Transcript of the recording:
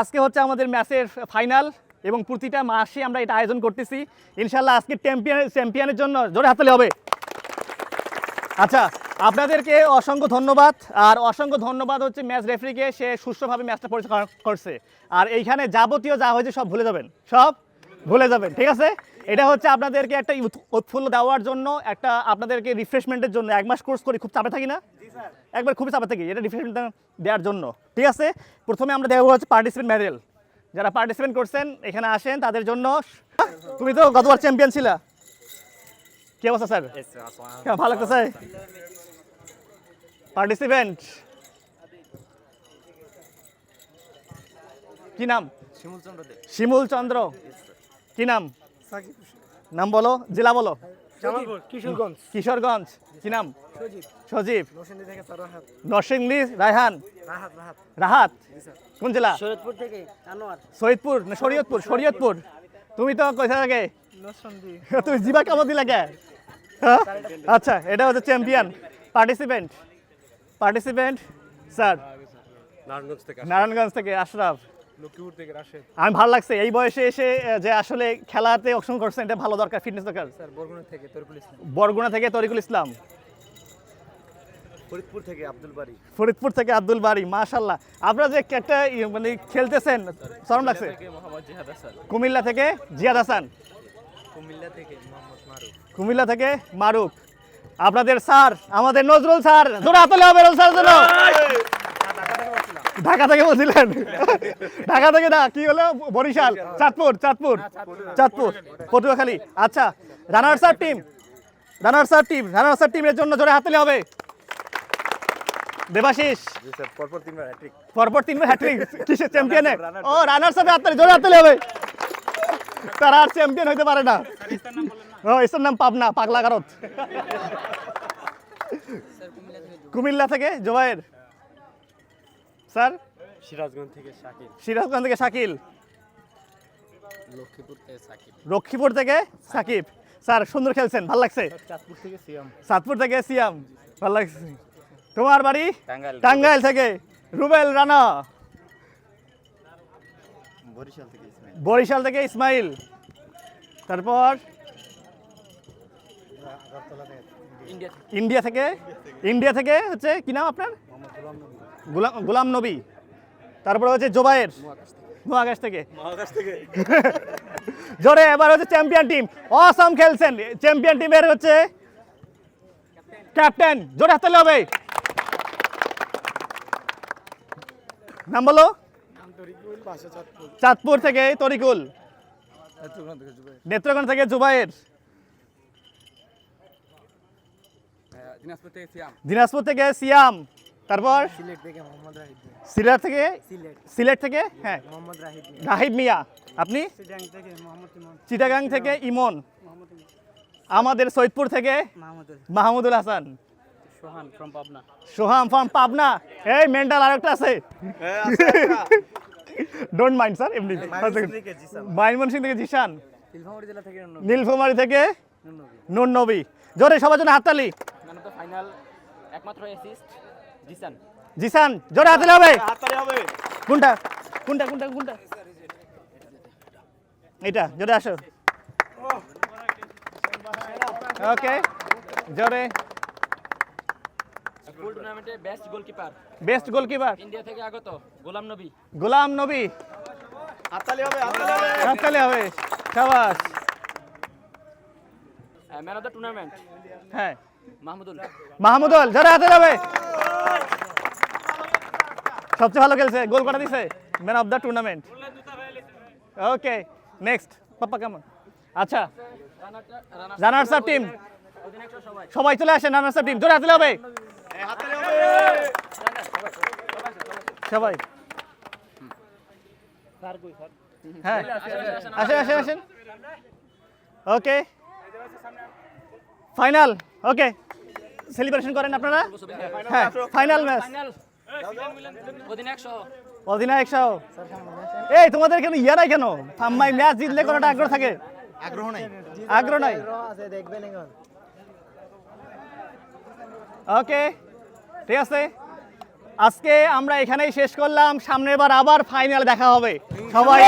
আজকে হচ্ছে আমাদের ম্যাচের ফাইনাল এবং প্রতিটা মাসে আমরা এটা আয়োজন করতেছি। ইনশাল্লাহ আজকে চ্যাম্পিয়ন, চ্যাম্পিয়নের জন্য জোরে হাততালি হবে। আচ্ছা আপনাদেরকে অসংখ্য ধন্যবাদ। আর অসংখ্য ধন্যবাদ হচ্ছে ম্যাচ রেফারিকে, সে সুষ্ঠুভাবে ম্যাচটা পরিচালনা করছে। আর এইখানে যাবতীয় যা হয়েছে সব ভুলে যাবেন। সব ভুলে যাবেন, ঠিক আছে? এটা হচ্ছে আপনাদেরকে একটা উৎ- উৎফুল্ল দেওয়ার জন্য, একটা আপনাদেরকে রিফ্রেশমেন্টের জন্য। এক মাস কোর্স করি খুব চাপে থাকি না। একবার খুবই চাপে থাকি এটা রিফ্রেশমেন্ট দেওয়ার জন্য। ঠিক আছে? প্রথমে আমরা দেওয়া হচ্ছে পার্টিসিপেন্ট মেডেল যারা পার্টিসিপেন্ট করছেন এখানে আসেন তাদের জন্য তুমি তো গতবার চ্যাম্পিয়ন ছিলা। কি অবস্থা স্যার? ভালো লাগতেছে পার্টিসিপেন্ট কি নাম? শিমুল চন্দ্র শিমুল চন্দ্র। কি নাম? নাম বলো জেলা বলো। কিশোরগঞ্জ। কিশোরগঞ্জ কি নাম? সজিব। নরসিংদী রায়হান? রাহাত কোন জেলা? শরীয়তপুর থেকে না শরীয়তপুর শরীয়তপুর। তুমি তো নরসিংদী। তুমি জিবা কামো দিলা কে হ্যাঁ? আচ্ছা এটা হচ্ছে champion participant. Participant sir. Narayanganj থেকে আশরাফ। লক্ষ্মীপুর থেকে রাশেদ আমি ভালো লাগছে এই বয়সে এসে যে আসলে খেলাতে অংশগ্রহণ করছেন এটা ভালো দরকার ফিটনেস দরকার। স্যার বরগুনা থেকে তরিকুল ইসলাম বরগুনা থেকে তরিকুল ইসলাম ফরিদপুর থেকে আব্দুল বাড়ি ফরিদপুর থেকে আব্দুল বাড়ি মাশাল্লাহ আপনারা যে একটা মানে খেলতেছেন লাগছে। কুমিল্লা থেকে জিয়াদ হাসান। কুমিল্লা থেকে মোহাম্মদ মারুফ। কুমিল্লা থেকে মারুক আপনাদের স্যার আমাদের নজরুল স্যার হবে নজরুল স্যার জন্য। ঢাকা থেকে বলছিলেন। ঢাকা থেকে না কি হলো? বরিশাল চাঁদপুর চাঁদপুর চাঁদপুর পটুয়াখালী। আচ্ছা runner sir team runner sir team runner sir টিমের জন্য জোরে হাতলে হবে। দেবাশিস। পরপর তিনবার হ্যাট্রিক পরপর তিনবার হ্যাট্রিক কিসের চ্যাম্পিয়নে ও রানার সাথে হাততালি জোরে হাততালি হবে। তারা আর চ্যাম্পিয়ন হইতে পারে না। ও এসের নাম পাবনা পাগলা গারত কুমিল্লা থেকে জোবাইর স্যার? সিরাজগঞ্জ থেকে শাকিল। সিরাজগঞ্জ থেকে শাকিল। লক্ষ্মীপুর থেকে সাকিব। লক্ষ্মীপুর থেকে সাকিব। স্যার সুন্দর খেলছেন ভালো লাগছে? চাঁদপুর থেকে সিয়াম। সাতপুর থেকে সিয়াম ভালো লাগছে। তোমার বাড়ি? টাঙ্গাইল। টাঙ্গাইল থেকে। রুবেল রানা। বরিশাল থেকে ইসমাইল। বরিশাল থেকে ইসমাইল। তারপর? ইন্ডিয়া ইন্ডিয়া থেকে। ইন্ডিয়া থেকে হচ্ছে কি নাম আপনার? গুলাম গোলাম নবী। তারপরে হচ্ছে জোবায়ের। মহাকাশ থেকে। মহাকাশ থেকে। জোরে এবার হচ্ছে চ্যাম্পিয়ন টিম। অসম খেলছেন। চ্যাম্পিয়ন টিমের হচ্ছে ক্যাপ্টেন। জোরে হাততালি হবে। নাম বলো? চাঁদপুর। থেকে তরিকুল। নেত্রকোনা থেকে জুবাইর। দিনাজপুর থেকে সিয়াম। দিনাজপুর থেকে সিয়াম। তারপর? সিলেট থেকে সিলেট থেকে? সিলেট। সিলেট থেকে? হ্যাঁ। মোহাম্মদ রাহিব মিয়া। আপনি? সিটাং থেকে মোহাম্মদ ইমন। চিটাগাং থেকে ইমন। আমাদের সৈয়দপুর থেকে মাহমুদুল। মাহমুদুল হাসান। সোহান ফ্রম পাবনা। সোহাম ফ্রম পাবনা। এই মেন্টাল আরেকটা আছে। ডোন্ট মাইন্ড স্যার এমনি। মাইমন সিং থেকে জিশান নীলফামারী জেলা থেকে নীলফামারি থেকে নুন নবী জোরে সবার জন্য হাততালি। ফাইনাল একমাত্র অ্যাসিস্ট জিসান। জোরে হাততালি হবে। হাততালি হবে। কোনটা? কোনটা কোনটা কোনটা? এটা জোরে আসো। ওকে জোরে। টুর্নামেন্টে best goalkeeper best goalkeeper India থেকে আগত গোলাম নবী। গোলাম নবী। হাততালি হবে হাততালি হবে। হাততালি হবে। সাবাস। ম্যান অফ দ্য টুর্নামেন্ট হ্যাঁ। মাহমুদুল। মাহমুদুল জোরে হাতে যাবে। সবচেয়ে ভালো খেলছে গোল করা দিছে? Man of the tournament okay next Pappa কেমন? আচ্ছা। রানার্স আপ টিম সবাই। সবাই চলে আসেন রানার্স আপ টিম জোরে হাতে যাবে। হবে সবাই স্যার কই স্যার হ্যাঁ। আসেন আসেন আসেন। ওকে। ফাইনাল। ওকে। সেলিব্রেশন করেন আপনারা? হ্যাঁ ফাইনাল ম্যাচ। ফাইনাল অধিনায়ক সহ এই তোমাদের কেন ইয়া নাই কেন? থাম্মাই ম্যাচ জিতলে কোনো আগ্রহ থাকে। আগ্রহ নাই। আগ্রহ নাই। দেখবেন ওকে। ঠিক আছে? আজকে আমরা এখানেই শেষ করলাম। সামনের বার আবার ফাইনাল দেখা হবে। সবাই